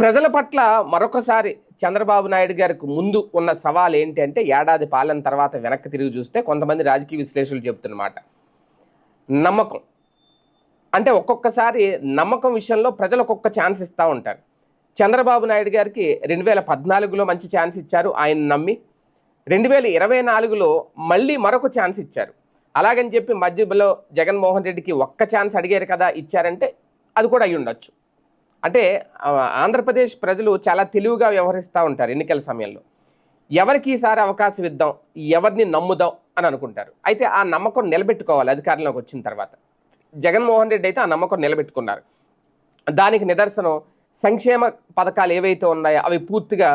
ప్రజల పట్ల మరొకసారి చంద్రబాబు నాయుడు గారికి ముందు ఉన్న సవాల్ ఏంటి అంటే ఏడాది పాలన తర్వాత వెనక్కి తిరిగి చూస్తే కొంతమంది రాజకీయ విశ్లేషకులు చెబుతున్నమాట. నమ్మకం. అంటే ఒక్కొక్కసారి నమ్మకం విషయంలో ప్రజలు ఒక్కొక్క ఛాన్స్ ఇస్తూ ఉంటారు. చంద్రబాబు నాయుడు గారికి రెండు వేల పద్నాలుగులో మంచి ఛాన్స్ ఇచ్చారు ఆయన నమ్మి రెండు వేల ఇరవై నాలుగులో మళ్ళీ మరొక ఛాన్స్ ఇచ్చారు. అలాగని చెప్పి మధ్యలో జగన్మోహన్ రెడ్డికి ఒక్క ఛాన్స్ అడిగారు కదా ఇచ్చారంటే అది కూడా అయ్యుండొచ్చు. ఉండొచ్చు అంటే ఆంధ్రప్రదేశ్ ప్రజలు చాలా తెలివిగా వ్యవహరిస్తూ ఉంటారు ఎన్నికల సమయంలో. ఎవరికి ఈసారి అవకాశం ఇద్దాం ఎవరిని నమ్ముదాం అని అనుకుంటారు. అయితే ఆ నమ్మకం నిలబెట్టుకోవాలి అధికారంలోకి వచ్చిన తర్వాత. జగన్మోహన్ రెడ్డి అయితే ఆ నమ్మకం నిలబెట్టుకున్నారు. దానికి నిదర్శనం సంక్షేమ పథకాలు ఏవైతే ఉన్నాయో అవి పూర్తిగా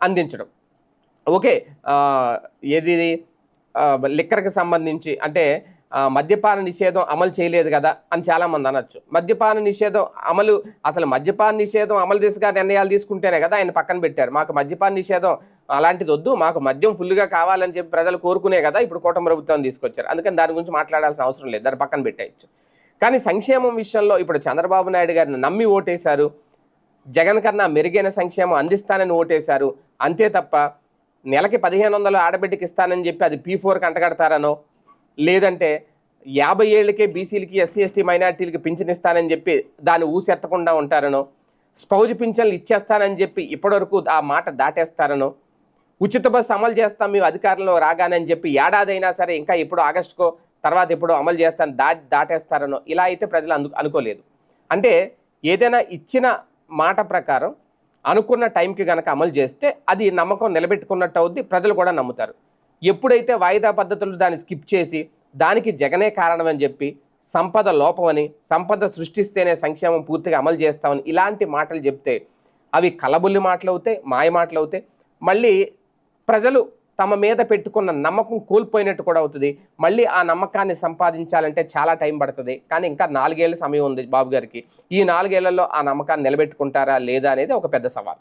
అందించడం. ఓకే ఏది లిక్కర్కి సంబంధించి అంటే మద్యపాన నిషేధం అమలు చేయలేదు కదా అని చాలామంది అనొచ్చు. మద్యపాన నిషేధం అమలు అసలు మద్యపాన నిషేధం అమలు దిశగా నిర్ణయాలు తీసుకుంటేనే కదా ఆయన పక్కన పెట్టారు. మాకు మద్యపాన నిషేధం అలాంటిది వద్దు మాకు మద్యం ఫుల్గా కావాలని చెప్పి ప్రజలు కోరుకునే కదా ఇప్పుడు కూటమి ప్రభుత్వం తీసుకొచ్చారు. అందుకని దాని గురించి మాట్లాడాల్సిన అవసరం లేదు. దాన్ని పక్కన పెట్టేయచ్చు. కానీ సంక్షేమం విషయంలో ఇప్పుడు చంద్రబాబు నాయుడు గారిని నమ్మి ఓటేశారు. జగన్ కన్నా మెరుగైన సంక్షేమం అందిస్తానని ఓటేశారు. అంతే తప్ప నెలకి పదిహేను వందలు ఆడబిడ్డకి ఇస్తానని చెప్పి అది పీ ఫోర్కి అంటగడతారనో లేదంటే యాభై ఏళ్ళకే బీసీలకి ఎస్సీ ఎస్టీ మైనార్టీలకి పింఛన్ ఇస్తానని చెప్పి దాన్ని ఊసెత్తకుండా ఉంటారనో స్పౌజ్ పింఛన్లు ఇచ్చేస్తానని చెప్పి ఇప్పటివరకు ఆ మాట దాటేస్తారనో ఉచిత బస్సు అమలు చేస్తాం మేము అధికారంలో రాగానని చెప్పి ఏడాదైనా సరే ఇంకా ఎప్పుడు ఆగస్టుకో తర్వాత ఎప్పుడు అమలు చేస్తాను దా దాటేస్తారనో ఇలా అయితే ప్రజలు అందు అనుకోలేదు. అంటే ఏదైనా ఇచ్చిన మాట ప్రకారం అనుకున్న టైంకి కనుక అమలు చేస్తే అది నమ్మకం నిలబెట్టుకున్నట్టు అవుద్ది ప్రజలు కూడా నమ్ముతారు. ఎప్పుడైతే వాయిదా పద్ధతులు దాన్ని స్కిప్ చేసి దానికి జగనే కారణం అని చెప్పి సంపద లోపమని సంపద సృష్టిస్తేనే సంక్షేమం పూర్తిగా అమలు చేస్తామని ఇలాంటి మాటలు చెప్తే అవి కలబుల్లి మాటలు అవుతాయి మాయ మాటలు అవుతాయి. మళ్ళీ ప్రజలు తమ మీద పెట్టుకున్న నమ్మకం కోల్పోయినట్టు కూడా అవుతుంది. మళ్ళీ ఆ నమ్మకాన్ని సంపాదించాలంటే చాలా టైం పడుతుంది. కానీ ఇంకా నాలుగేళ్ళ సమయం ఉంది బాబు గారికి. ఈ నాలుగేళ్ళలో ఆ నమ్మకాన్ని నిలబెట్టుకుంటారా లేదా అనేది ఒక పెద్ద సవాల్.